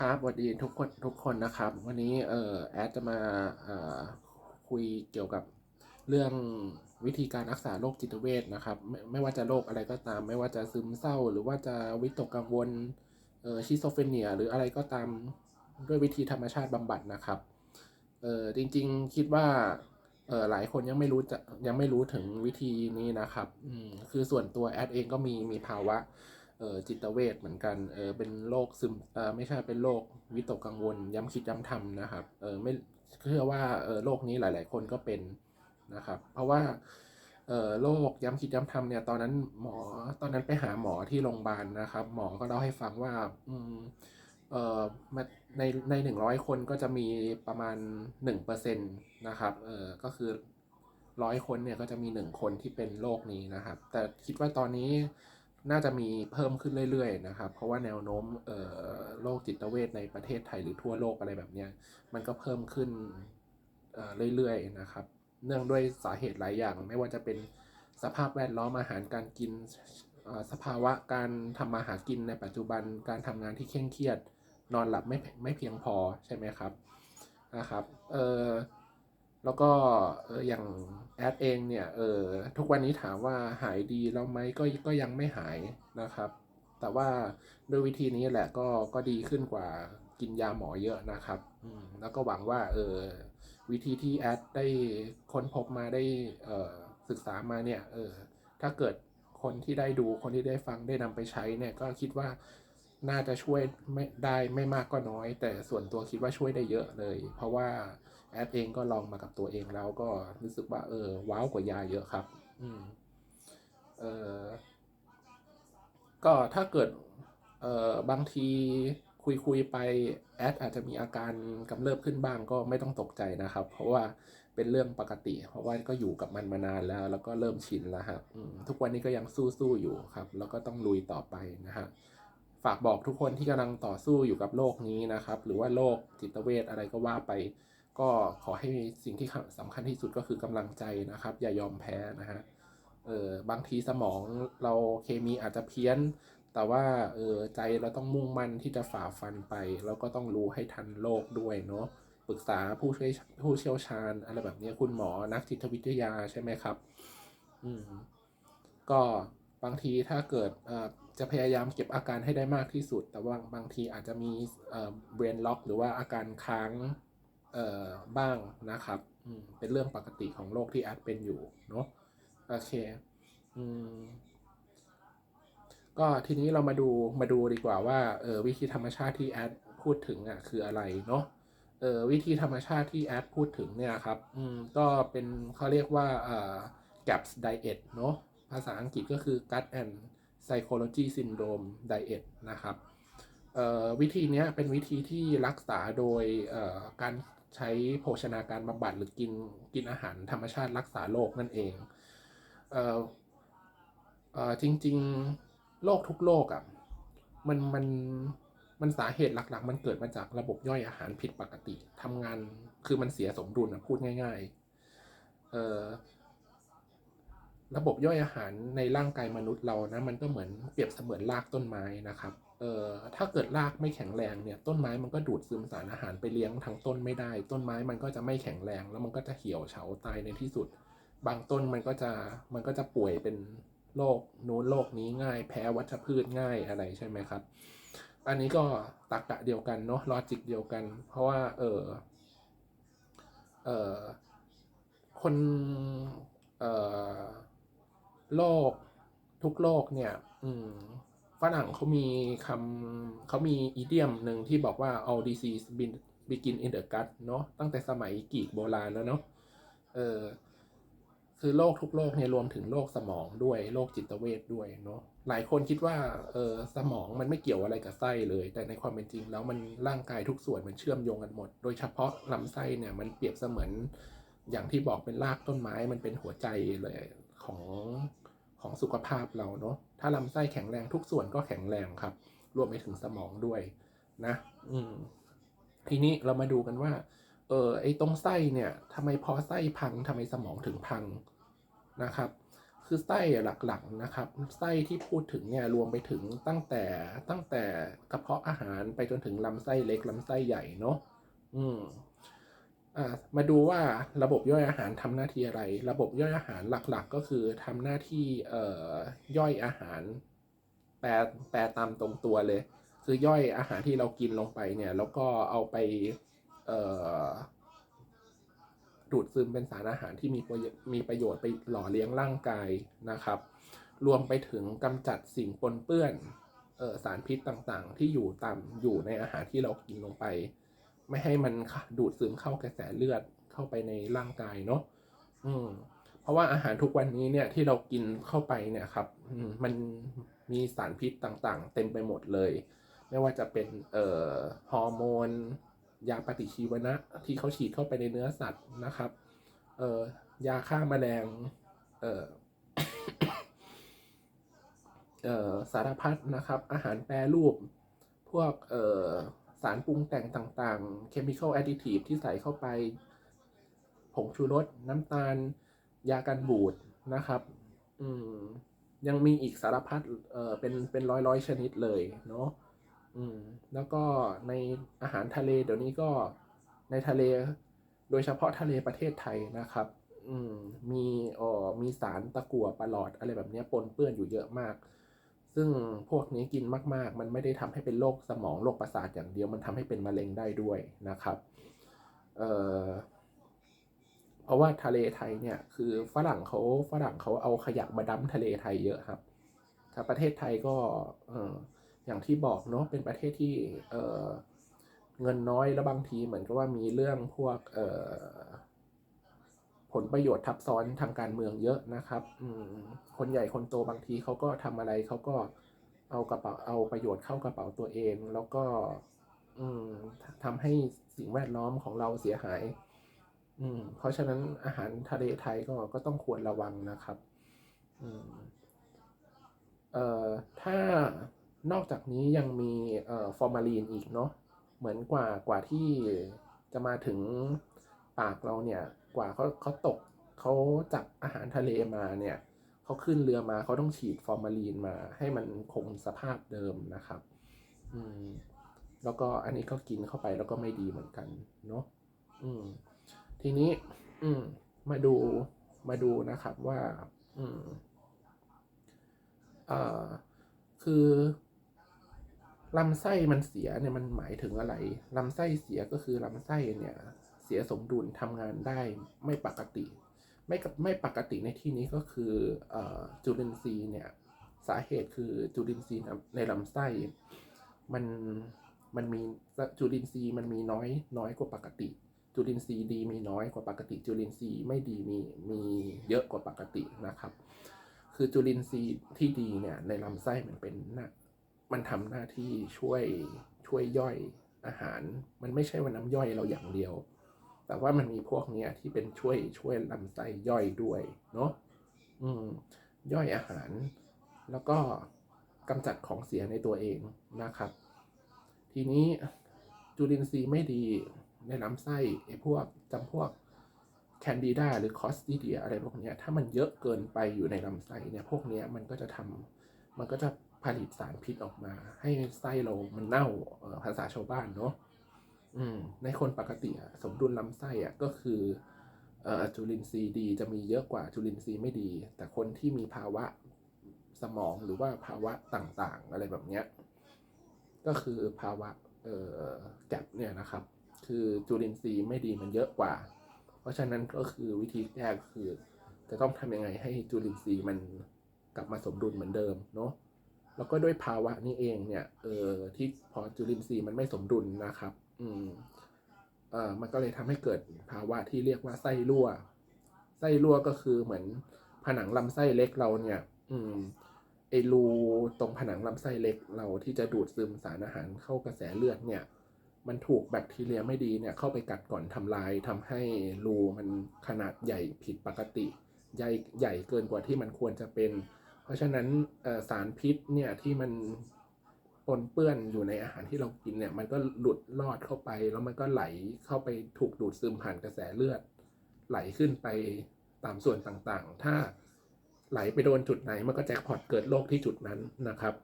ครับสวัสดีทุกคนทุกคนนะครับ วันนี้เอ่อแอดจะมาเอ่อคุยเกี่ยวกับเรื่องวิธีการรักษาโรคจิตเวชนะครับไม่ไม่ว่าจะโรคอะไรก็ตาม ไม่ว่าจะซึมเศร้า หรือว่าจะวิตกกังวลเอ่อชิโซเฟเนีย หรืออะไรก็ตามด้วยวิธีธรรมชาติบำบัดนะครับเอ่อจริงๆคิดว่าเออหลายคนยังไม่รู้จะยังไม่รู้ถึงวิธีนี้นะครับอืมคือส่วนตัวแอดเองก็มีมีภาวะ เออจิตเวชเหมือนกันเออเป็นโรคซึมเออไม่ใช่เป็นโรควิตกกังวล ย้ำคิดย้ำทำนะครับเออไม่เชื่อว่าเออโรคนี้หลาย ๆ คนก็เป็นนะครับ เพราะว่าเออโรคย้ำคิดย้ำทำเนี่ยตอนนั้นหมอตอนนั้นไปหาหมอที่โรงพยาบาลนะครับ หมอก็เล่าให้ฟังว่าอืมเออในในหนึ่งร้อยคนก็จะมีประมาณหนึ่งเปอร์เซ็นต์นะครับเออก็คือร้อยคนเนี่ยก็จะมีหนึ่งคนที่เป็นโรคนี้นะครับ แต่คิดว่าตอนนี้ น่าจะมีเพิ่มขึ้นเรื่อยๆนะครับ เพราะว่าแนวโน้มโรคจิตเวชในประเทศไทยหรือทั่วโลกอะไรแบบนี้มันก็เพิ่มขึ้นเรื่อยๆนะครับ เนื่องด้วยสาเหตุหลายอย่าง ไม่ว่าจะเป็นสภาพแวดล้อมอาหารการกินสภาวะการทำมาหากินในปัจจุบันการทำงานที่เคร่งเครียด นอนหลับไม่ไม่เพียงพอใช่ไหมครับนะครับเออ แล้วก็เอออย่างแอดเองเนี่ยเออทุกวันนี้ถามว่าหายดีแล้วไหมก็ก็ยังไม่หายนะครับ แต่ว่าด้วยวิธีนี้แหละก็ก็ดีขึ้นกว่ากินยาหมอเยอะนะครับอืมแล้วก็หวังว่าเออวิธีที่แอดได้ค้นพบมาได้เออศึกษามาเนี่ยเออถ้าเกิดคนที่ได้ดูคนที่ได้ฟังได้นำไปใช้เนี่ยก็คิดว่าน่าจะช่วยไม่ได้ไม่มากก็น้อย แต่ส่วนตัวคิดว่าช่วยได้เยอะเลย เพราะว่า แอดเองก็ลองมากับตัวเองแล้วก็รู้สึกว่าเออว้าวกว่ายาเยอะครับ อืมเออก็ถ้าเกิดเออบางทีคุยคุยไปแอดอาจจะมีอาการกำเริบขึ้นบ้างก็ไม่ต้องตกใจนะครับ เพราะว่าเป็นเรื่องปกติ เพราะว่าก็อยู่กับมันมานานแล้ว แล้วก็เริ่มชินแล้วครับทุกวันนี้ก็ยังสู้ๆอยู่ครับ แล้วก็ต้องลุยต่อไปนะฮะฝากบอกทุกคนที่กำลังต่อสู้อยู่กับโลกนี้นะครับ หรือว่าโรคจิตเวชอะไรก็ว่าไป ก็ขอให้สิ่งที่สำคัญที่สุดก็คือกำลังใจนะครับ อย่ายอมแพ้นะฮะเออบางทีสมองเราเคมีอาจจะเพี้ยน แต่ว่าเออใจเราต้องมุ่งมั่นที่จะฝ่าฟันไป แล้วก็ต้องรู้ให้ทันโลกด้วยเนาะปรึกษาผู้ช่วยผู้เชี่ยวชาญอะไรแบบนี้คุณหมอนักจิตวิทยาใช่ไหมครับ อืมก็บางทีถ้าเกิดจะพยายามเก็บอาการให้ได้มากที่สุด แต่ว่าบางทีอาจจะมีเบรนล็อก หรือว่าอาการค้าง บ้างนะครับเป็นเรื่องปกติของโรคที่แอดเป็นอยู่เนาะโอเคก็ทีนี้เรามาดูมาดูดีกว่าว่าเออวิธีธรรมชาติที่แอดพูดถึงอะคืออะไรเนาะเออวิธีธรรมชาติที่แอดพูดถึงเนี่ยครับอืมก็เป็นเขาเรียกว่าเอ่อ GAPS diet เนาะภาษาอังกฤษก็คือ gut and psychology syndrome diet นะครับเอ่อวิธีนี้เป็นวิธีที่รักษาโดยเอ่อการ ใช้โภชนาการบำบัดหรือกินกินอาหารธรรมชาติรักษาโรคนั่นเองเอ่อจริงๆโรคทุกโรคอะมันมันมันสาเหตุหลัก ๆ มันเกิดมาจากระบบย่อยอาหารผิดปกติทำงานคือมันเสียสมดุลนะพูดง่าย ๆ ระบบย่อยอาหารในร่างกายมนุษย์เรานะมันก็เหมือนเปรียบเสมือนรากต้นไม้นะครับเอ่อถ้าเกิดรากไม่แข็งแรงเนี่ยต้นไม้มันก็ดูดซึมสารอาหารไปเลี้ยงทั้งต้นไม่ได้ ต้นไม้มันก็จะไม่แข็งแรง แล้วมันก็จะเหี่ยวเฉาตายในที่สุด บางต้นมันก็จะมันก็จะป่วยเป็นโรคนู้นโรคนี้ง่าย แพ้วัชพืชง่ายอะไรใช่ไหมครับ อันนี้ก็ตักกะเดียวกันเนาะลอจิกเดียวกัน เพราะว่าเออเออคนเออ โลก ทุกโลกเนี่ยอืมฝรั่งเขามีคำเขามีอีเดียมหนึ่งที่บอกว่า all disease begin in the gut เนาะตั้งแต่สมัยกรีกโบราณแล้วเนาะเออคือโรคทุกโรคเนี่ยรวมถึงโรคสมองด้วยโรคจิตเวทด้วยเนาะหลายคนคิดว่าเออสมองมันไม่เกี่ยวอะไรกับไส้เลย แต่ในความเป็นจริงแล้วมันร่างกายทุกส่วนมันเชื่อมโยงกันหมด โดยเฉพาะลำไส้เนี่ยมันเปรียบเสมือนอย่างที่บอกเป็นรากต้นไม้มันเป็นหัวใจเลยของ ของสุขภาพเราเนาะถ้าลำไส้แข็งแรงทุกส่วนก็แข็งแรงครับ รวมไปถึงสมองด้วยนะ อืมทีนี้เรามาดูกันว่า เออไอ้ตรงไส้เนี่ยทำไมพอไส้พังทำไมสมองถึงพังนะครับ คือไส้หลักๆนะครับ ไส้ที่พูดถึงเนี่ยรวมไปถึงตั้งแต่ตั้งแต่กระเพาะอาหารไปจนถึงลำไส้เล็กลำไส้ใหญ่เนาะอืมอ่า มาดูว่าระบบย่อยอาหารทำหน้าที่อะไร ระบบย่อยอาหารหลักๆ ก็คือทำหน้าที่เอ่อย่อยอาหารแปลแปลตามตรงตัวเลย คือย่อยอาหารที่เรากินลงไปเนี่ย แล้วก็เอาไปเอ่อดูดซึมเป็นสารอาหารที่มีประโยชน์มีประโยชน์ไปหล่อเลี้ยงร่างกายนะครับ รวมไปถึงกำจัดสิ่งปนเปื้อนเออสารพิษต่างๆ ที่อยู่ตามอยู่ในอาหารที่เรากินลงไป ไม่ให้มันดูดซึมเข้ากระแสเลือดเข้าไปในร่างกายเนาะอืมเพราะว่าอาหารทุกวันนี้เนี่ยที่เรากินเข้าไปเนี่ยครับอืมมันมีสารพิษต่างๆ เต็มไปหมดเลย ไม่ว่าจะเป็นเอ่อฮอร์โมน ยาปฏิชีวนะที่เขาฉีดเข้าไปในเนื้อสัตว์นะครับ เอ่อยาฆ่าแมลงเอ่อเอ่อสารพัดนะครับ อาหารแปรรูป พวกเอ่อ สารปรุงแต่งต่างๆ chemical additive ที่ใส่เข้าไป ผงชูรส น้ำตาล ยากันบูดนะครับ อืมยังมีอีกสารพัด เอ่อเป็น เป็นร้อยร้อยชนิดเลยเนาะ อืม แล้วก็ในอาหารทะเลเดี๋ยวนี้ก็ในทะเล โดยเฉพาะทะเลประเทศไทยนะครับ อืม มีอ่อมีสารตะกั่วปลาหลอดอะไรแบบนี้ปนเปื้อนอยู่เยอะมาก ซึ่งพวกนี้กินมาก ๆ มันไม่ได้ทำให้เป็นโรคสมองโรคประสาทอย่างเดียวมันทำให้เป็นมะเร็งได้ด้วยนะครับเเพราะว่าทะเลไทยเนี่ยคือฝรั่งเขาฝรั่งเขาเอาขยะมาดั้มทะเลไทยเยอะครับถ้าประเทศไทยก็ออย่างที่บอกเนาะเป็นประเทศที่เเงินน้อยแล้วบางทีเหมือนกับว่ามีเรื่องพวกเอ ผลประโยชน์ทับซ้อนทางการเมืองเยอะนะครับคนใหญ่คนโตบางทีเขาก็ทำอะไรเขาก็เอากระเป๋าเอาประโยชน์เข้ากระเป๋าตัวเอง แล้วก็ทำให้สิ่งแวดล้อมของเราเสียหาย อืม เพราะฉะนั้นอาหารทะเลไทยก็ก็ต้องควรระวังนะครับ อืม เอ่อ ถ้านอกจากนี้ยังมีเอ่อฟอร์มาลีนอีกเนาะ เหมือนกว่ากว่าที่จะมาถึงปากเราเนี่ย กว่าเขาเขาตกเขาจับอาหารทะเลมาเนี่ยเขาขึ้นเรือมาเขาต้องฉีดฟอร์มาลีนมา ให้มันคงสภาพเดิมนะครับ อืม แล้วก็อันนี้ก็กินเข้าไปแล้วก็ไม่ดีเหมือนกันเนาะอืม ทีนี้ อืม มาดูมาดูนะครับว่า อืมอ่าคือลำไส้มันเสียเนี่ยมันหมายถึงอะไรลำไส้เสียก็คือลำไส้เนี่ย เสียสมดุลทำงานได้ไม่ปกติ ไม่กับไม่ปกติในที่นี้ก็คืออจุลินทรีย์เนี่ยสาเหตุคือจุลินทรีย์ในลำไส้มันมันมีจุลินทรีย์มันมีน้อยน้อยกว่าปกติ จุลินทรีย์ดีมีน้อยกว่าปกติ จุลินทรีย์ไม่ดีมีมีเยอะกว่าปกตินะครับ คือจุลินทรีย์ที่ดีเนี่ยในลำไส้มันเป็นหน้ามันทำหน้าที่ช่วยช่วยย่อยอาหาร มันไม่ใช่ว่าน้ำย่อยเราอย่างเดียว แต่ว่ามันมีพวกเนี้ยที่เป็นช่วยช่วยลำไส้ย่อยด้วยเนาะอืมย่อยอาหาร แล้วก็กำจัดของเสียในตัวเองนะครับ ทีนี้จุลินทรีย์ไม่ดีในลำไส้ไอ้พวกจำพวกแคนดีดาหรือคอสติเดียอะไรพวกเนี้ยถ้ามันเยอะเกินไปอยู่ในลำไส้เนี่ยพวกเนี้ยมันก็จะทำมันก็จะผลิตสารพิษออกมา ให้ไส้เรามันเน่าภาษาชาวบ้านเนาะ อืมในคนปกติอะสมดุลลำไส้อะก็คือเอ่อจุลินทรีย์ดีจะมีเยอะกว่าจุลินทรีย์ไม่ดี แต่คนที่มีภาวะสมองหรือว่าภาวะต่างๆ อะไรแบบเนี้ยก็คือภาวะเอ่อแกลบเนี่ยนะครับ คือจุลินทรีย์ไม่ดีมันเยอะกว่า เพราะฉะนั้นก็คือวิธีแก้ก็คือ จะต้องทำยังไงให้จุลินทรีย์มันกลับมาสมดุลเหมือนเดิมเนาะ แล้วก็ด้วยภาวะนี้เองเนี่ยเออที่พอจุลินทรีย์มันไม่สมดุลนะครับ อืมเอ่อมันก็เลยทำให้เกิดภาวะที่เรียกว่าไส้รั่ว ไส้รั่วก็คือเหมือนผนังลำไส้เล็กเราเนี่ย อืมไอรูตรงผนังลำไส้เล็กเราที่จะดูดซึมสารอาหารเข้ากระแสเลือดเนี่ย มันถูกแบคทีเรียไม่ดีเนี่ยเข้าไปกัดก่อนทำลายทำให้รูมันขนาดใหญ่ผิดปกติ ใหญ่ใหญ่เกินกว่าที่มันควรจะเป็น เพราะฉะนั้นสารพิษเนี่ยที่มันปนเปื้อนอยู่ในอาหารที่เรากินเนี่ย มันก็หลุดลอดเข้าไป แล้วมันก็ไหลเข้าไปถูกดูดซึมผ่านกระแสเลือด ไหลขึ้นไปตามส่วนต่างๆ ถ้าไหลไปโดนจุดไหนมันก็แจ็คพอตเกิดโรคที่จุดนั้นนะครับ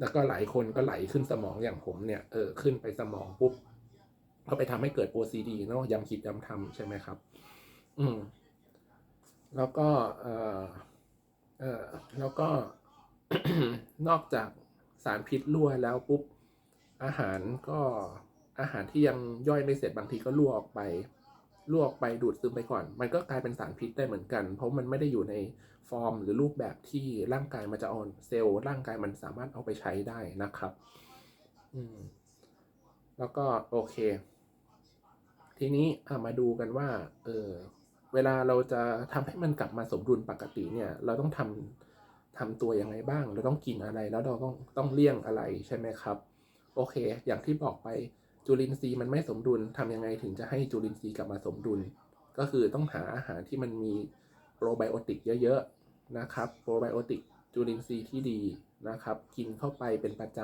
แล้วก็หลายคนก็ไหลขึ้นสมองอย่างผมเนี่ยเออขึ้นไปสมองปุ๊บก็ไปทำให้เกิด OCD เนาะยำคิดยำทำใช่ไหมครับ อืมแล้วก็เออ เออแล้วก็นอกจากสารพิษรั่วแล้วปุ๊บอาหารก็อาหารที่ยังย่อยไม่เสร็จบางทีก็รั่วออกไปรั่วออกไปดูดซึมไปก่อน มันก็กลายเป็นสารพิษได้เหมือนกัน เพราะมันไม่ได้อยู่ในฟอร์ม หรือรูปแบบที่ร่างกายมันจะเออนเซลล์ร่างกายมันสามารถเอาไปใช้ได้นะครับ อืม แล้วก็โอเค ทีนี้มาดูกันว่า เออ เวลาเราจะทำให้มันกลับมาสมดุลปกติเนี่ยเราต้องทำทำตัวยังไงบ้าง เราต้องกินอะไรแล้วเราต้องต้องเลี่ยงอะไรใช่ไหมครับ โอเค อย่างที่บอกไปจุลินทรีย์มันไม่สมดุลทำยังไงถึงจะให้จุลินทรีย์กลับมาสมดุล ก็คือต้องหาอาหารที่มันมีโปรไบโอติกเยอะๆนะครับโปรไบโอติกจุลินทรีย์ที่ดีนะครับ กินเข้าไปเป็นประจ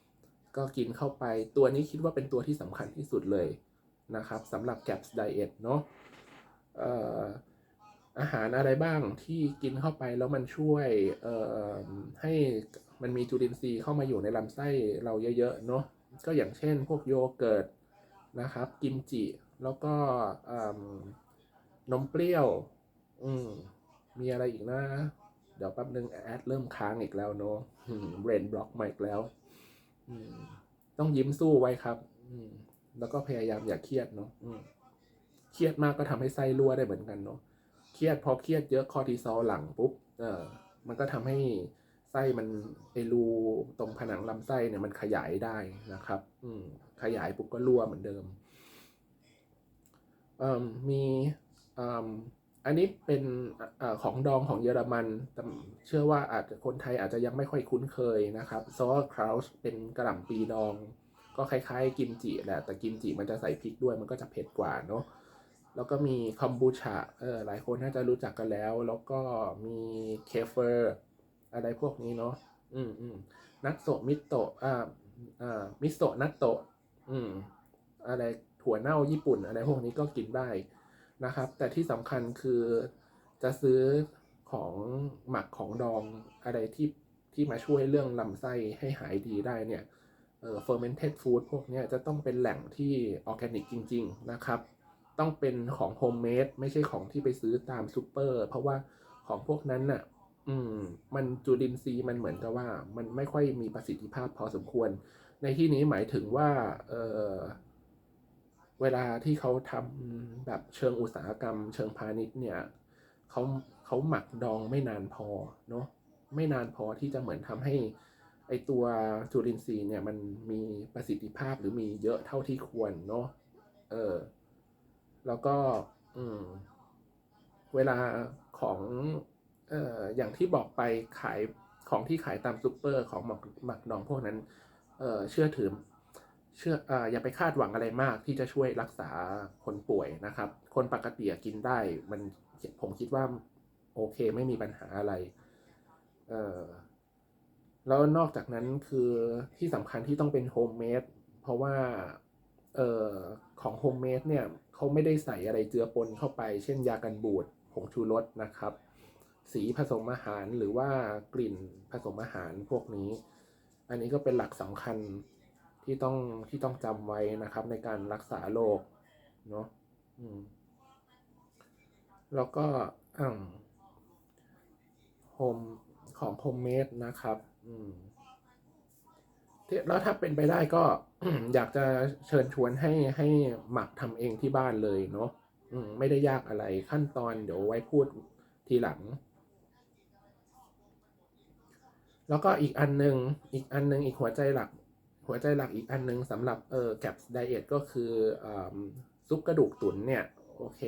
ำก็กินเข้าไปตัวนี้คิดว่าเป็นตัวที่สำคัญที่สุดเลยนะครับสำหรับ GAPS Diet เนาะเอ่อ อาหารอะไรบ้างที่กินเข้าไปแล้วมันช่วยเอ่อให้มันมีจุลินทรีย์เข้ามาอยู่ในลำไส้เราเยอะๆเนาะก็อย่างเช่นพวกโยเกิร์ตนะครับ กิมจิ แล้วก็อืมนมเปรี้ยว อืมมีอะไรอีกนะ เดี๋ยวแป๊บนึงแอดเริ่มค้างอีกแล้วเนาะเบรนบล็อกมาอีกแล้วอืมต้องยิ้มสู้ไว้ครับอืมแล้วก็พยายามอย่าเครียดเนาะ เครียดมากก็ทำให้ไส้รั่วได้เหมือนกันเนาะเครียดพอเครียดเยอะคอร์ติซอลหลังปุ๊บเออมันก็ทำให้ไส้มันไอรูตรงผนังลำไส้เนี่ยมันขยายได้นะครับ อืมขยายปุ๊บก็รั่วเหมือนเดิมเอ่อมีอ่าอันนี้เป็นอาของดองของเยอรมันเชื่อว่าอาจจะคนไทยอาจจะยังไม่ค่อยคุ้นเคยนะครับซอสคราวส์เป็นกระหล่ำปีดอง ก็คล้ายๆ กิมจิแหละแต่กิมจิมันจะใส่พริกด้วยมันก็จะเผ็ดกว่าเนาะ แล้วก็มีคอมบูชาเออหลายคนน่าจะรู้จักกันแล้ว แล้วก็มีเคเฟอร์ อะไรพวกนี้เนาะอืมอืมนัตโตมิโตะอ่าอ่ามิโซะนัตโตะอืมอะไรถั่วเน่าญี่ปุ่น อะไรพวกนี้ก็กินได้นะครับ แต่ที่สำคัญคือจะซื้อของหมักของดองอะไรที่ที่มาช่วยเรื่องลำไส้ให้หายดีได้เนี่ยเอ่อ fermented food พวกนี้จะต้องเป็นแหล่งที่ออร์แกนิกจริง ๆ นะครับ ต้องเป็นของโฮมเมดไม่ใช่ของที่ไปซื้อตามซูเปอร์ เพราะว่าของพวกนั้นน่ะ อืม มันจุลินทรีย์มันเหมือนกับว่า มันไม่ค่อยมีประสิทธิภาพพอสมควร ในที่นี้หมายถึงว่า เออเวลาที่เขาทำแบบเชิงอุตสาหกรรม เชิงพาณิชย์เนี่ยเขาเขาหมักดองไม่นานพอเนาะไม่นานพอที่จะเหมือนทำให้ไอตัวจุลินทรีย์เนี่ยมันมีประสิทธิภาพหรือมีเยอะเท่าที่ควรเนาะเออ แล้วก็อืเวลาของเอออย่างที่บอกไปขายของที่ขายตามซูเปอร์ของหมักหมักดองพวกนั้นเออเชื่อถือเชื่อออย่าไปคาดหวังอะไรมากที่จะช่วยรักษาคนป่วยนะครับ คนปกติกินได้มันผมคิดว่าโอเคไม่มีปัญหาอะไรแล้วนอกจากนั้นคือที่สำคัญที่ต้องเป็นโฮมเมดเพราะว่าออของโฮมเมดเนี่ย เขาไม่ได้ใส่อะไรเจือปนเข้าไป เช่นยากันบูดผงชูรสนะครับ สีผสมอาหารหรือว่ากลิ่นผสมอาหารพวกนี้ อันนี้ก็เป็นหลักสำคัญที่ต้องที่ต้องจำไว้นะครับ ในการรักษาโรคเนาะแล้วก็อ่าโฮมของโฮมเมดนะครับ อืม แล้วถ้าเป็นไปได้ก็อยากจะเชิญชวนให้ให้หมักทำเองที่บ้านเลยเนาะไม่ได้ยากอะไรขั้นตอนเดี๋ยวไว้พูดทีหลัง แล้วก็อีกอันนึง อีกอันนึง อีกหัวใจหลัก หัวใจหลักอีกอันนึงสำหรับเอ่อ GAPS Diet ก็คืออซุปกระดูกตุ๋นเนี่ยโอเค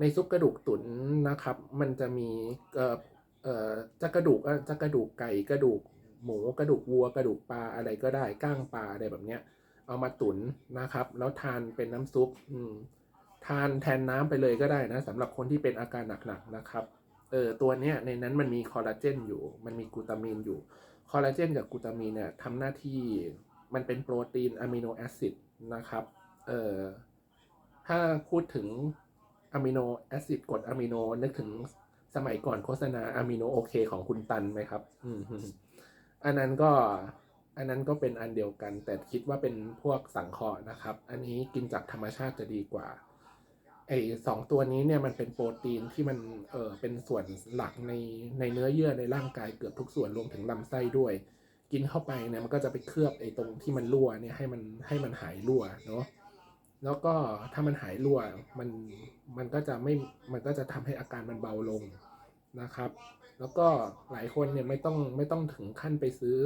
ในซุปกระดูกตุ๋นนะครับ มันจะมีเออเออจะกระดูกจะกระดูกไก่กระดูก หมูกระดูกวัวกระดูกปลาอะไรก็ได้ก้างปลาอะไรแบบเนี้ย เอามาตุ๋นนะครับ แล้วทานเป็นน้ำซุปอืมทานแทนน้ำไปเลยก็ได้นะสำหรับคนที่เป็นอาการหนักๆนะครับเออตัวเนี้ยในนั้นมันมีคอลลาเจนอยู่ มันมีกลูตามีนอยู่คอลลาเจนกับกลูตามีนเนี่ยทำหน้าที่มันเป็นโปรตีนอะมิโนแอซิดนะครับเออถ้าพูดถึงอะมิโนแอซิดกรดอะมิโนนึกถึงสมัยก่อนโฆษณาอะมิโนโอเคของคุณตันไหมครับ อืม อันนั้นก็อันนั้นก็เป็นอันเดียวกัน แต่คิดว่าเป็นพวกสังเคราะห์นะครับ อันนี้กินจากธรรมชาติจะดีกว่าไอ้สองตัวนี้เนี่ยมันเป็นโปรตีนที่มันเออเป็นส่วนหลักในในเนื้อเยื่อในร่างกายเกือบทุกส่วนรวมถึงลำไส้ด้วย กินเข้าไปเนี่ยมันก็จะไปเคลือบไอตรงที่มันรั่วเนี่ยให้มันให้มันหายรั่วเนาะแล้วก็ถ้ามันหายรั่วมันมันก็จะไม่มันก็จะทำให้อาการมันเบาลงนะครับ แล้วก็หลายคนเนี่ยไม่ต้องไม่ต้องถึงขั้นไปซื้อ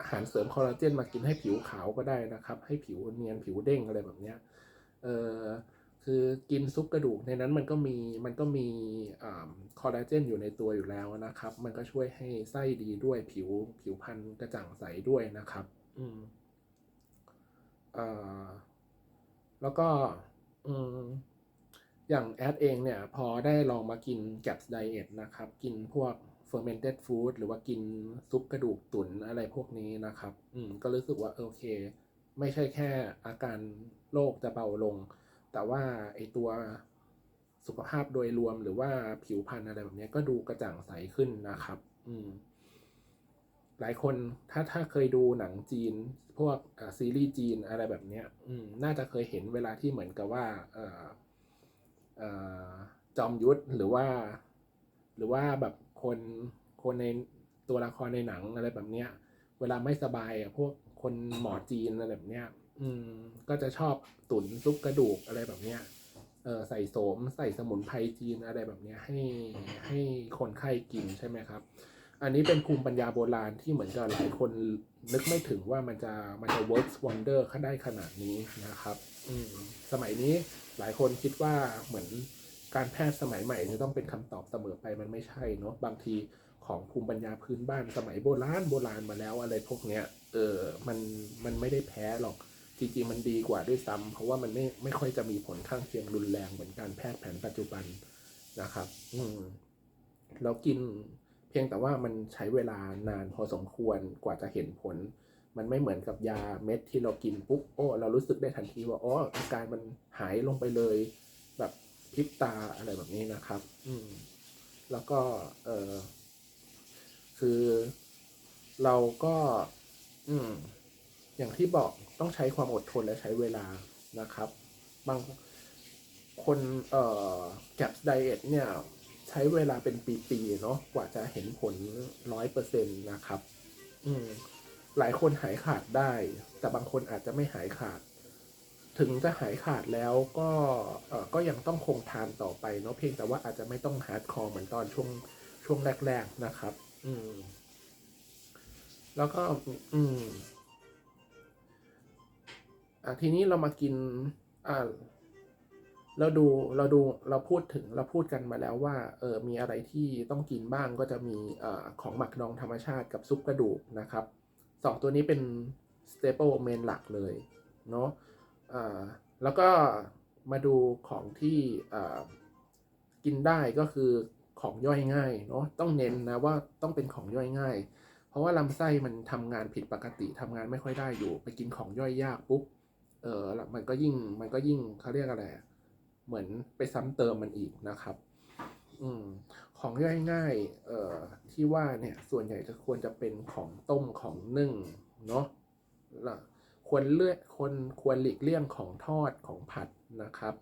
อาหารเสริมคอลลาเจนมากินให้ผิวขาวก็ได้นะครับ ให้ผิวเนียนผิวเด้งอะไรแบบเนี้ยเออคือกินซุปกระดูกในนั้นมันก็มีมันก็มีคอลลาเจนอยู่ในตัวอยู่แล้วนะครับ มันก็ช่วยให้ไส้ดีด้วยผิวผิวพรรณกระจ่างใสด้วยนะครับ อืมอ่อแล้วก็ อืม อย่างแอดเองเนี่ยพอได้ลองมากินแก p ไดเอทนะครับ กินพวก fermented food หรือว่ากินซุปกระดูกตุ๋นอะไรพวกนี้นะครับ อืมก็รู้สึกว่าโอเค ไม่ใช่แค่อาการโรคจะเบาลง แต่ว่าไอตัวสุขภาพโดยรวมหรือว่าผิวพรรณอะไรแบบนี้ก็ดูกระจ่างใสขึ้นนะครับ อืมหลายคนถ้าถ้าเคยดูหนังจีน พวกซีรีส์จีนอะไรแบบนี้อืมน่าจะเคยเห็นเวลาที่เหมือนกับว่าเอ่อ จอมยุทธหรือว่า หรือว่าแบบคนคนในตัวละครในหนังอะไรแบบเนี้ย เวลาไม่สบายอะพวกคนหมอจีนอะไรแบบเนี้ย อืม ก็จะชอบตุ๋นซุปกระดูกอะไรแบบเนี้ยเออใส่โสมใส่สมุนไพรจีนอะไรแบบเนี้ยให้ให้คนไข้กินใช่ไหมครับ อันนี้เป็นภูมิปัญญาโบราณที่เหมือนกับหลายคนนึกไม่ถึงว่ามันจะมันจะ works wonder ขได้ขนาดนี้นะครับอืมสมัยนี้หลายคนคิดว่าเหมือนการแพทย์สมัยใหม่จะต้องเป็นคำตอบเสมอไปมันไม่ใช่เนาะบางทีของภูมิปัญญาพื้นบ้านสมัยโบราณโบราณมาแล้วอะไรพวกเนี้ยเออมันมันไม่ได้แพ้หรอกจริงๆมันดีกว่าด้วยซ้ำเพราะว่ามันไม่ไม่ค่อยจะมีผลข้างเคียงรุนแรงเหมือนการแพทย์แผนปัจจุบันนะครับ อืมแล้วกิน เพียงแต่ว่ามันใช้เวลานานพอสมควรกว่าจะเห็นผล มันไม่เหมือนกับยาเม็ดที่เรากินปุ๊บโอ้เรารู้สึกได้ทันทีว่าอ๋ออาการมันหายลงไปเลย แบบพริบตาอะไรแบบนี้นะครับ อืม แล้วก็เออคือเราก็ อืม อย่างที่บอกต้องใช้ความอดทนและใช้เวลานะครับ บางคนเอ่อแก p ไดเอทเนี่ย ใช้เวลาเป็นปีๆเนาะกว่าจะเห็นผลร้อยเปอร์เซ็นต์นะครับ อืมหลายคนหายขาดได้ แต่บางคนอาจจะไม่หายขาด ถึงจะหายขาดแล้วก็เออก็ยังต้องคงทานต่อไปเนาะเพียงแต่ว่าอาจจะไม่ต้องฮาร์ดคอร์เหมือนตอนช่วงช่วงแรก ๆนะครับ อืม แล้วก็ อืมอะทีนี้เรามากิน อ่า เราดูเราดูเราพูดถึงเราพูดกันมาแล้วว่าเออมีอะไรที่ต้องกินบ้างก็จะมีอของหมักดองธรรมชาติกับซุปกระดูกนะครับสองตัวนี้เป็นสเตเปิลเมนหลักเลยเนาะอ่าแล้วก็มาดูของที่อ่ากินได้ก็คือของย่อยง่ายเนาะต้องเน้นนะว่าต้องเป็นของย่อยง่าย เพราะว่าลำไส้มันทำงานผิดปกติทำงานไม่ค่อยได้อยู่ ไปกินของย่อยยากปุ๊บเออมันก็ยิ่งมันก็ยิ่งเขาเรียกอะไรอะ เหมือนไปซ้ำเติมมันอีกนะครับอืมของย่อยง่ายเอ่อที่ว่าเนี่ยส่วนใหญ่จะควรจะเป็นของต้มของนึ่งเนาะละควรเลือกควรควรหลีกเลี่ยงของทอดของผัดนะครับ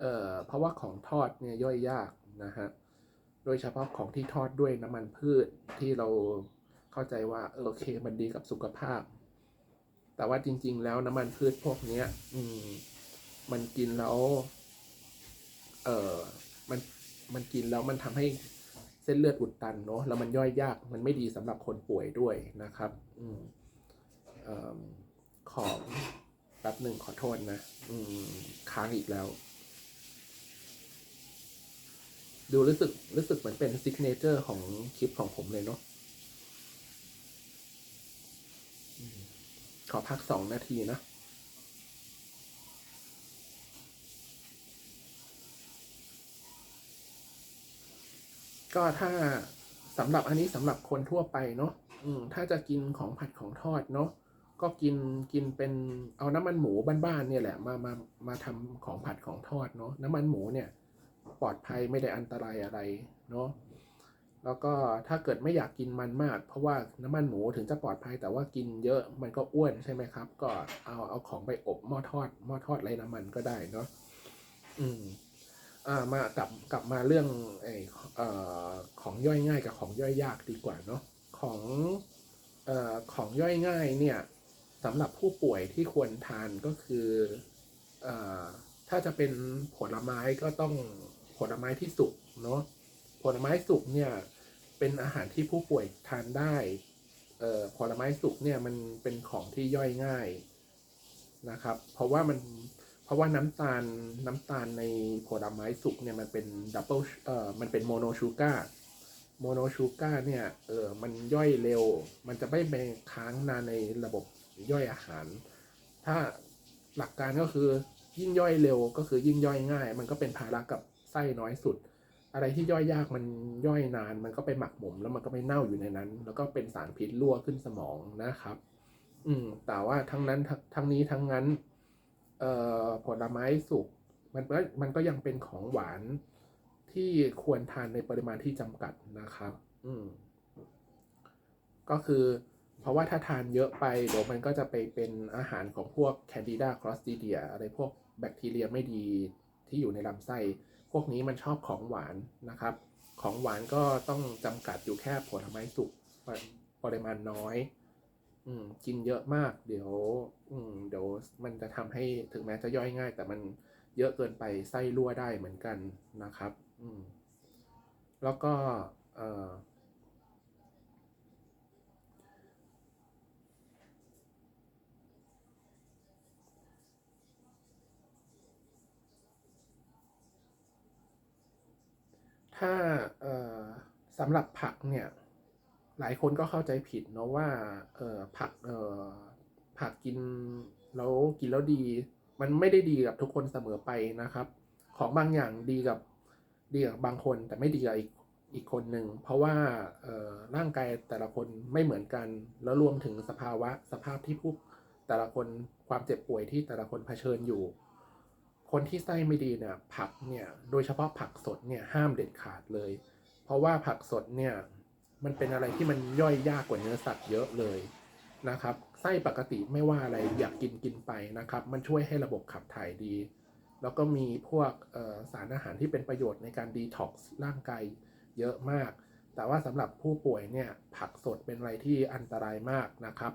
เอ่อเพราะว่าของทอดเนี่ยย่อยยากนะฮะโดยเฉพาะของที่ทอดด้วยน้ำมันพืชที่เราเข้าใจว่าเออโอเคมันดีกับสุขภาพ แต่ว่าจริง ๆ แล้วน้ำมันพืชพวกนี้อืมมันกินแล้ว เออมันมันกินแล้วมันทำให้เส้นเลือดอุดตันเนาะแล้วมันย่อยยากมันไม่ดีสำหรับคนป่วยด้วยนะครับ อืมเออของแป๊บหนึ่งขอโทษนะ อืม ค้างอีกแล้ว ดูรู้สึกรู้สึกเหมือนเป็นซิกเนเจอร์ของคลิปของผมเลยเนาะขอพักสองนาทีนะ ก็ถ้าสำหรับอันนี้สำหรับคนทั่วไปเนาะอืถ้าจะกินของผัดของทอดเนาะก็กินกินเป็นเอาน้ำมันหมูบ้านๆเนี่ยแหละมามามาทำของผัดของทอดเนาะน้ำมันหมูเนี่ยปลอดภัยไม่ได้อันตรายอะไรเนาะแล้วก็ถ้าเกิดไม่อยากกินมันมาก เพราะว่าน้ำมันหมูถึงจะปลอดภัยแต่ว่ากินเยอะมันก็อ้วนใช่ไหมครับ ก็เอาเอาของไปอบหม้อทอดหม้อทอดไร้น้ำมันก็ได้เนาะอืมอ่า มากลับกลับมาเรื่องไออของย่อยง่ายกับของย่อยยากดีกว่าเนาะของอของย่อยง่ายเนี่ยสำหรับผู้ป่วยที่ควรทานก็คืออถ้าจะเป็นผลไม้ก็ต้องผลไม้ที่สุกเนาะผลไม้สุกเนี่ยเป็นอาหารที่ผู้ป่วยทานได้ผลไม้สุกเนี่ยมันเป็นของที่ย่อยง่ายนะครับ เพราะว่ามัน ราะว่าน้ำตาลน้ำตาลในผลไม้สุกเนี่ยมันเป็นดับเบิลเอ่อมันเป็นโมโนชูการ์โมโนชูการ์เนี่ยเออมันย่อยเร็ว มันจะไม่ไปค้างนานในระบบย่อยอาหาร ถ้าหลักการก็คือยิ่งย่อยเร็วก็คือยิ่งย่อยง่าย มันก็เป็นภาระกับไส้น้อยสุด อะไรที่ย่อยยากมันย่อยนาน มันก็ไปหมักหมมแล้วมันก็ไปเน่าอยู่ในนั้น แล้วก็เป็นสารพิษรั่วขึ้นสมองนะครับ อืมแต่ว่าทั้งนั้นทั้งนี้ทั้งนั้น ผลไม้สุกมันก็มันก็ยังเป็นของหวานที่ควรทานในปริมาณที่จำกัดนะครับ อืมก็คือ เพราะว่าถ้าทานเยอะไปเดี๋ยวมันก็จะไปเป็นอาหารของพวก Candida Clostridia อะไรพวกแบคทีเรียไม่ดีที่อยู่ในลำไส้ พวกนี้มันชอบของหวานนะครับ ของหวานก็ต้องจำกัดอยู่แค่ผลไม้สุกปริมาณน้อย อืมกินเยอะมาก เดี๋ยว อืมเดี๋ยวมันจะทำให้ถึงแม้จะย่อยง่าย แต่มันเยอะเกินไปไส้รั่วได้เหมือนกันนะครับ อืมแล้วก็เอ่อถ้าเออสำหรับผักเนี่ย หลายคนก็เข้าใจผิดเนาะว่าเอ่อผักเอ่อผักกินแล้วกินแล้วดี มันไม่ได้ดีกับทุกคนเสมอไปนะครับ ของบางอย่างดีกับดีกับบางคนแต่ไม่ดีกับอีกอีกคนหนึ่งเพราะว่าร่างกายแต่ละคนไม่เหมือนกัน แล้วรวมถึงสภาวะสภาพที่ผู้แต่ละคนความเจ็บป่วยที่แต่ละคนเผชิญอยู่ คนที่ไส้ไม่ดีเนี่ยผักเนี่ยโดยเฉพาะผักสดเนี่ยห้ามเด็ดขาดเลย เพราะว่าผักสดเนี่ย มันเป็นอะไรที่มันย่อยยากกว่าเนื้อสัตว์เยอะเลยนะครับไส้ปกติไม่ว่าอะไรอยากกินกินไปนะครับ มันช่วยให้ระบบขับถ่ายดี แล้วก็มีพวกสารอาหารที่เป็นประโยชน์ในการดีท็อกซ์ร่างกายเยอะมาก แต่ว่าสำหรับผู้ป่วยเนี่ยผักสดเป็นอะไรที่อันตรายมากนะครับ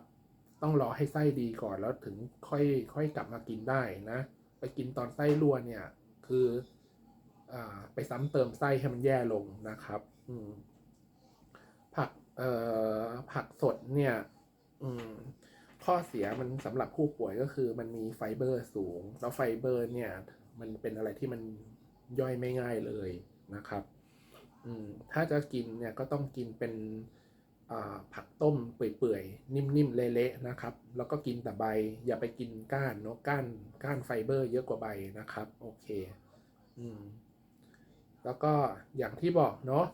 ต้องรอให้ไส้ดีก่อนแล้วถึงค่อยค่อยกลับมากินได้นะ ไปกินตอนไส้รั่วเนี่ยคืออไปซ้ำเติมไส้ให้มันแย่ลงนะครับ อืม ผักสดเนี่ยข้อเสียมันสำหรับผู้ป่วยก็คือมันมีไฟเบอร์สูง แล้วไฟเบอร์เนี่ย มันเป็นอะไรที่มันย่อยไม่ง่ายเลยนะครับถ้าจะกินเนี่ยก็ต้องกินเป็นผักต้มเปื่อยๆ นิ่มๆ เละๆ นะครับ แล้วก็กินแต่ใบ อย่าไปกินก้านเนาะก้านก้านไฟเบอร์เยอะกว่าใบนะครับ โอเค อืม แล้วก็อย่างที่บอกเนาะ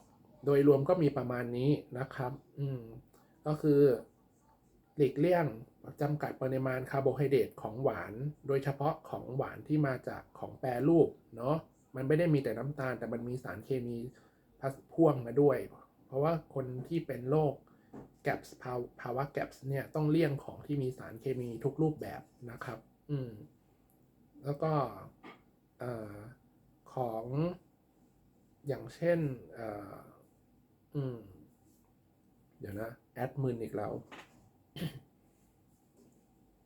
โดยรวมก็มีประมาณนี้นะครับ อืม ก็คือ หลีกเลี่ยงจำกัดปริมาณคาร์โบไฮเดรตของหวาน โดยเฉพาะของหวานที่มาจากของแปรรูป เนาะ มันไม่ได้มีแต่น้ำตาล แต่มันมีสารเคมีพ่วงมาด้วย เพราะว่าคนที่เป็นโรคแกปภาวภาวะแกปเนี่ยต้องเลี่ยงของที่มีสารเคมีทุกรูปแบบนะครับ อืม แล้วก็อ่อของอย่างเช่นเอ่อ อืม เดี๋ยวนะ แอดมินอีกแล้ว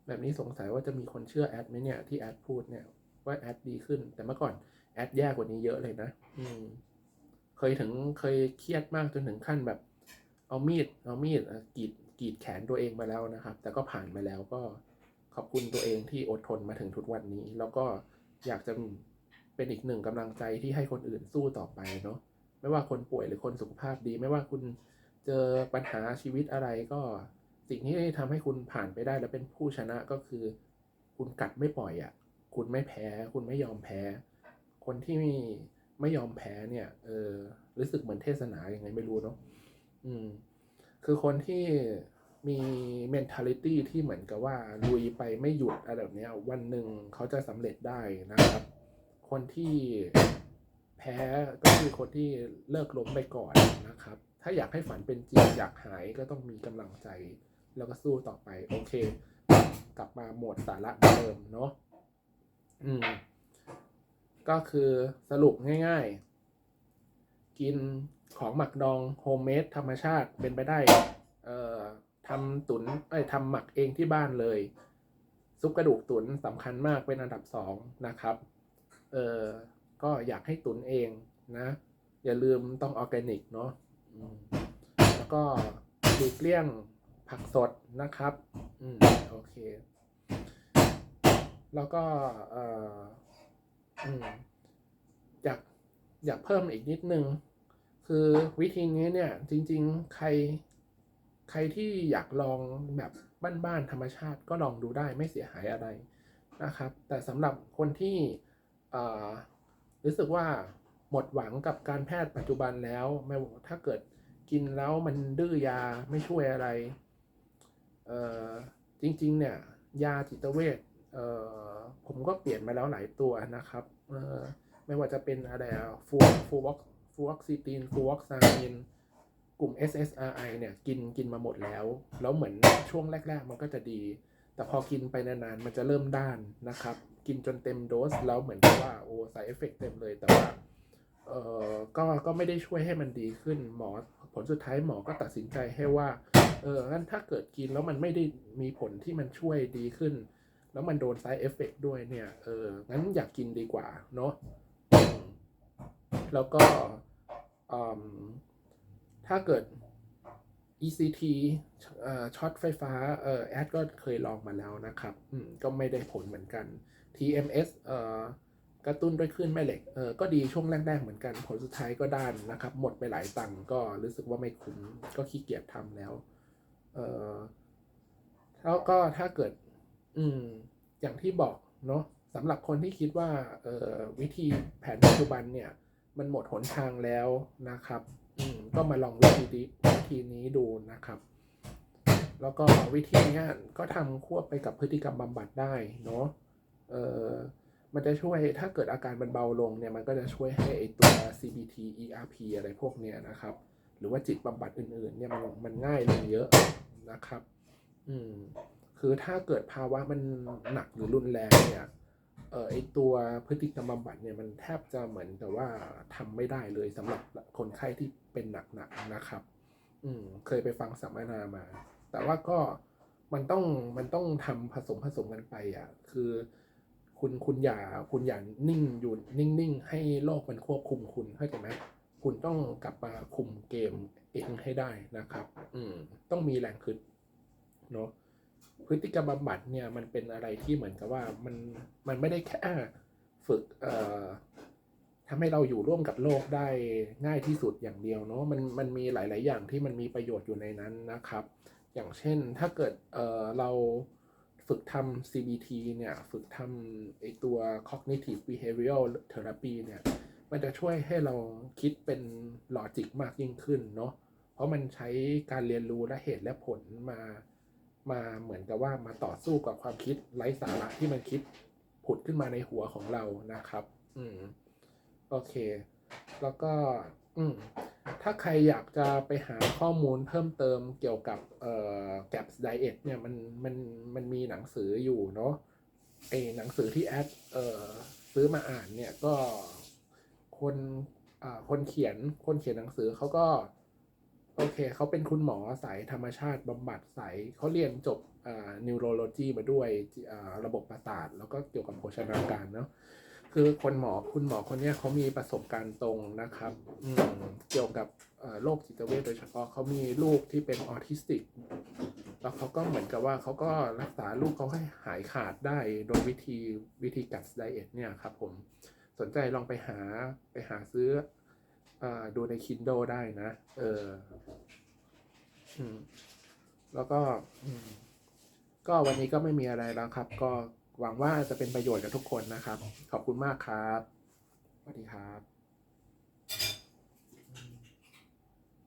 แบบนี้สงสัยว่าจะมีคนเชื่อแอดไหมเนี่ย ที่แอดพูดเนี่ย ว่าแอดดีขึ้น แต่เมื่อก่อนแอดแย่กว่านี้เยอะเลยนะอืม เคยถึงเคยเครียดมากจนถึงขั้นแบบ เอามีด เอามีดกรีดกรีดแขนตัวเองมาแล้วนะครับ แต่ก็ผ่านมาแล้วก็ขอบคุณตัวเองที่อดทนมาถึงทุกวันนี้ แล้วก็อยากจะเป็นอีกหนึ่งกำลังใจที่ให้คนอื่นสู้ต่อไปเนาะ ไม่ว่าคนป่วยหรือคนสุขภาพดี ไม่ว่าคุณเจอปัญหาชีวิตอะไรก็สิ่งที่ทำให้คุณผ่านไปได้และเป็นผู้ชนะก็คือ คุณกัดไม่ปล่อยอะ่ะ คุณไม่แพ้ คุณไม่ยอมแพ้ คนที่ไม่ยอมแพ้เนี่ยเออรู้สึกเหมือนเทศนาอย่างไงไม่รู้เนาะอืม คือคนที่มี mentality ที่เหมือนกับว่าลุยไปไม่หยุดอะไรแบบเนี้ยวันหนึ่งเขาจะสำเร็จได้นะครับ คนที่ แพ้ก็คือคนที่เลิกล้มไปก่อนนะครับ ถ้าอยากให้ฝันเป็นจริงอยากหายก็ต้องมีกำลังใจ แล้วก็สู้ต่อไป โอเค กลับมาโหมดสาระเดิมเนาะอืม ก็คือสรุปง่ายๆ กินของหมักดองโฮมเมดธรรมชาติเป็นไปได้ เอ่อทำตุนไอ้ทำหมักเองที่บ้านเลย ซุปกระดูกตุนสำคัญมากเป็นอันดับสองนะครับ เอ่อ ก็อยากให้ตุนเองนะ อย่าลืมต้องออร์แกนิกเนาะแล้วก็หลีกเลี่ยงผักสดนะครับ อืมโอเค แล้วก็เอ่ออืมอยากอยากเพิ่มอีกนิดนึง คือวิธีนี้เนี่ย จริง ๆ ใคร ใครที่อยากลองแบบบ้านๆธรรมชาติก็ลองดูได้ไม่เสียหายอะไรนะครับ แต่สำหรับคนที่เอ่อ รู้สึกว่าหมดหวังกับการแพทย์ปัจจุบันแล้วไม่ถ้าเกิดกินแล้วมันดื้อยาไม่ช่วยอะไรเออจริงๆ เนี่ย ยาจิตเวชเออผมก็เปลี่ยนมาแล้วหลายตัวนะครับเออไม่ว่าจะเป็นอะไรฟูฟูวอกฟูวอกซิตีนฟูวอกซามินกลุ่ม SSRI เนี่ยกินกินมาหมดแล้ว แล้วเหมือนช่วงแรก ๆ มันก็จะดี แต่พอกินไปนานๆ มันจะเริ่มด้านนะครับ กินจนเต็มโดสแล้วเหมือนกับว่าโอ้ใส่เอฟเฟกเต็มเลยแต่ว่าเออก็ก็ไม่ได้ช่วยให้มันดีขึ้นหมอผลสุดท้ายหมอก็ตัดสินใจให้ว่าเอองั้นถ้าเกิดกินแล้วมันไม่ได้มีผลที่มันช่วยดีขึ้น แล้วมันโดนไซเอฟเฟกด้วยเนี่ยเอองั้นอยากกินดีกว่าเนาะแล้วก็ถ้าเกิด ECT ช็อตไฟฟ้าเออแอดก็เคยลองมาแล้วนะครับอืมก็ไม่ได้ผลเหมือนกัน TMS เอ่อกระตุ้นด้วยคลื่นแม่เหล็กเออก็ดีช่วงแรกๆเหมือนกัน ผลสุดท้ายก็ด้านนะครับ หมดไปหลายตังค์ก็รู้สึกว่าไม่คุ้มก็ขี้เกียจทำแล้วเออแล้วก็ถ้าเกิด อืม อย่างที่บอกเนาะสำหรับคนที่คิดว่าเออวิธีแผนปัจจุบันเนี่ย มันหมดหนทางแล้วนะครับ อืมก็มาลองวิธีนี้วิธีนี้ดูนะครับ แล้วก็วิธีนี้ก็ทำควบไปกับพฤติกรรมบำบัดได้เนาะ เออมันจะช่วยถ้าเกิดอาการมันเบาลงเนี่ยมันก็จะช่วยให้ไอตัว CBT ERP อะไรพวกเนี้ยนะครับ หรือว่าจิตบำบัดอื่นๆเนี่ยมันมันง่ายลงเยอะนะครับ อืมคือถ้าเกิดภาวะมันหนักหรือรุนแรงเนี่ยเออไอตัวพฤติกรรมบำบัดเนี่ยมันแทบจะเหมือนกับว่าทำไม่ได้เลยสำหรับคนไข้ที่เป็นหนักๆนะครับ อืมเคยไปฟังสัมมนามา แต่ว่าก็มันต้องมันต้องทำผสมผสมกันไปอะ คือ คุณคุณอย่าคุณอย่านิ่งอยู่นิ่งๆ ให้โลกมันควบคุมคุณเข้าใจไหมคุณต้องกลับมาคุมเกมเองให้ได้นะครับ อืมต้องมีแรงขึ้นเนาะพฤติกรรมบำบัดเนี่ยมันเป็นอะไรที่เหมือนกับว่ามันมันไม่ได้แค่ฝึกเอ่อทำให้เราอยู่ร่วมกับโลกได้ง่ายที่สุดอย่างเดียวเนาะมันมันมีหลาย ๆ อย่างที่มันมีประโยชน์อยู่ในนั้นนะครับ อย่างเช่นถ้าเกิดเอ่อเรา ฝึกทำ CBT เนี่ย ฝึกทำไอตัว cognitive behavioral therapy เนี่ย มันจะช่วยให้เราคิดเป็นลอจิกมากยิ่งขึ้นเนาะ เพราะมันใช้การเรียนรู้และเหตุและผลมา มาเหมือนกับว่ามาต่อสู้กับความคิดไร้สาระที่มันคิดผุดขึ้นมาในหัวของเรานะครับ อืม โอเค แล้วก็ อืม ถ้าใครอยากจะไปหาข้อมูลเพิ่มเติมเกี่ยวกับเอ่อ GAPS Diet เนี่ยมันมันมันมีหนังสืออยู่เนาะไอหนังสือที่แอดเอ่อซื้อมาอ่านเนี่ยก็คนอ่าคนเขียนคนเขียนหนังสือเขาก็โอเคเขาเป็นคุณหมอสายธรรมชาติบำบัดสายเขาเรียนจบอ่า neurology มาด้วยอ่าระบบประสาทแล้วก็เกี่ยวกับโภชนาการเนาะ คือคนหมอคุณหมอคนนี้เขามีประสบการณ์ตรงนะครับเกี่ยวกับโรคจิตเวชโดยเฉพาะเขามีลูกที่เป็นออทิสติก แล้วเขาก็เหมือนกับว่าเขาก็รักษาลูกเขาให้หายขาดได้โดยวิธีวิธีกัดไดเอทเนี่ยครับผมสนใจลองไปหาไปหาซื้ออดูใน Kindle ได้นะเออแล้วก็ก็วันนี้ก็ไม่มีอะไรแล้วครับ ก็ หวังว่าจะเป็นประโยชน์กับทุกคนนะครับ ขอบคุณมากครับ สวัสดีครับ